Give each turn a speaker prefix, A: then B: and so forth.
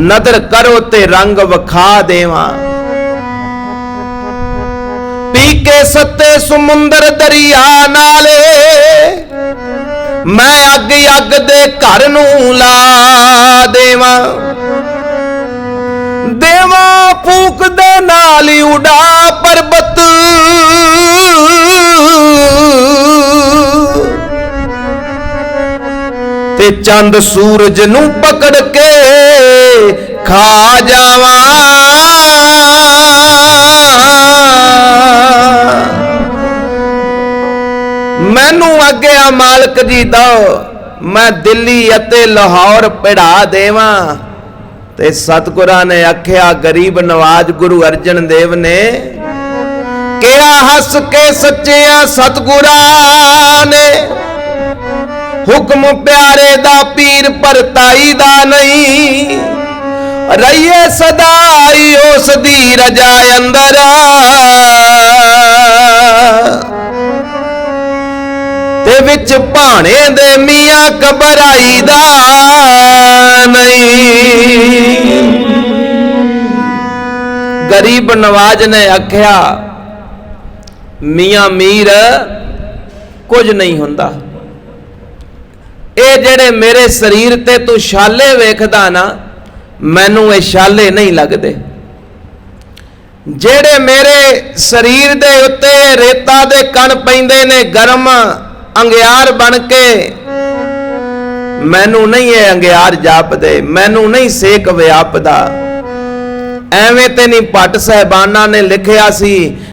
A: ਨਦਰ ਕਰੋ ਤੇ ਰੰਗ ਵਿਖਾ ਦੇਵਾਂ। ਪੀ ਕੇ ਸੱਤੇ ਸਮੁੰਦਰ ਦਰਿਆ ਨਾਲੇ, ਮੈਂ ਅੱਗ ਅੱਗ ਦੇ ਘਰ ਨੂੰ ਲਾ ਦੇਵਾਂ। ਦੇਵਾਂ ਫੂਕ ਦੇ ਨਾਲ ਹੀ ਉਡਾ ਪਰਬਤ ਤੇ ਚੰਦ ਸੂਰਜ ਨੂੰ ਪਕੜ ਕੇ ਖਾ ਜਾਵਾਂ। ਮੈਨੂੰ ਆਗਿਆ ਮਾਲਕ ਜੀ ਦੋ, ਮੈਂ ਦਿੱਲੀ ਅਤੇ ਲਾਹੌਰ ਪੜਾ ਦੇਵਾਂ। ਤੇ ਸਤਿਗੁਰਾਂ ਨੇ ਆਖਿਆ, ਗਰੀਬ ਨਵਾਜ ਗੁਰੂ ਅਰਜਨ ਦੇਵ ਨੇ ਕਿਹਾ ਹੱਸ ਕੇ ਸੱਚਿਆ ਸਤਿਗੁਰਾਂ ਨੇ? ਹੁਕਮ ਪਿਆਰੇ ਦਾ ਪੀਰ ਪਰਤਾਈ ਦਾ ਨਹੀਂ। ਰਹੀਏ ਸਦਾਈ ਉਸ ਦੀ ਰਜਾ ਅੰਦਰ। ਤੇ ਵਿੱਚ ਭਾਣੇ ਦੇ ਮੀਆਂ ਘਬਰਾਈ ਦਾ ਨਹੀਂ। ਗਰੀਬ ਨਵਾਜ ਨੇ ਆਖਿਆ, ਮੀਆਂ ਮੀਰ ਕੁਝ ਨਹੀਂ ਹੁੰਦਾ। ਇਹ ਜਿਹੜੇ ਮੇਰੇ ਸਰੀਰ ਤੇ ਤੂੰ ਛਾਲੇ ਵੇਖਦਾ ਨਾ, ਮੈਨੂੰ ਇਹ ਛਾਲੇ ਨਹੀਂ ਲੱਗਦੇ। ਜਿਹੜੇ ਮੇਰੇ ਸਰੀਰ ਦੇ ਉੱਤੇ ਰੇਤਾ ਦੇ ਕਣ ਪੈਂਦੇ ਨੇ, ਗਰਮ ਅੰਗਿਆਰ ਬਣ ਕੇ, ਮੈਨੂੰ ਨਹੀਂ ਇਹ ਅੰਗਿਆਰ ਜਾਪਦੇ, ਮੈਨੂੰ ਨਹੀਂ ਸੇਕ ਵਿਆਪਦਾ। ਐਵੇਂ ਤੇ ਨਹੀਂ ਭੱਟ ਸਹਿਬਾਨਾਂ ਨੇ ਲਿਖਿਆ ਸੀ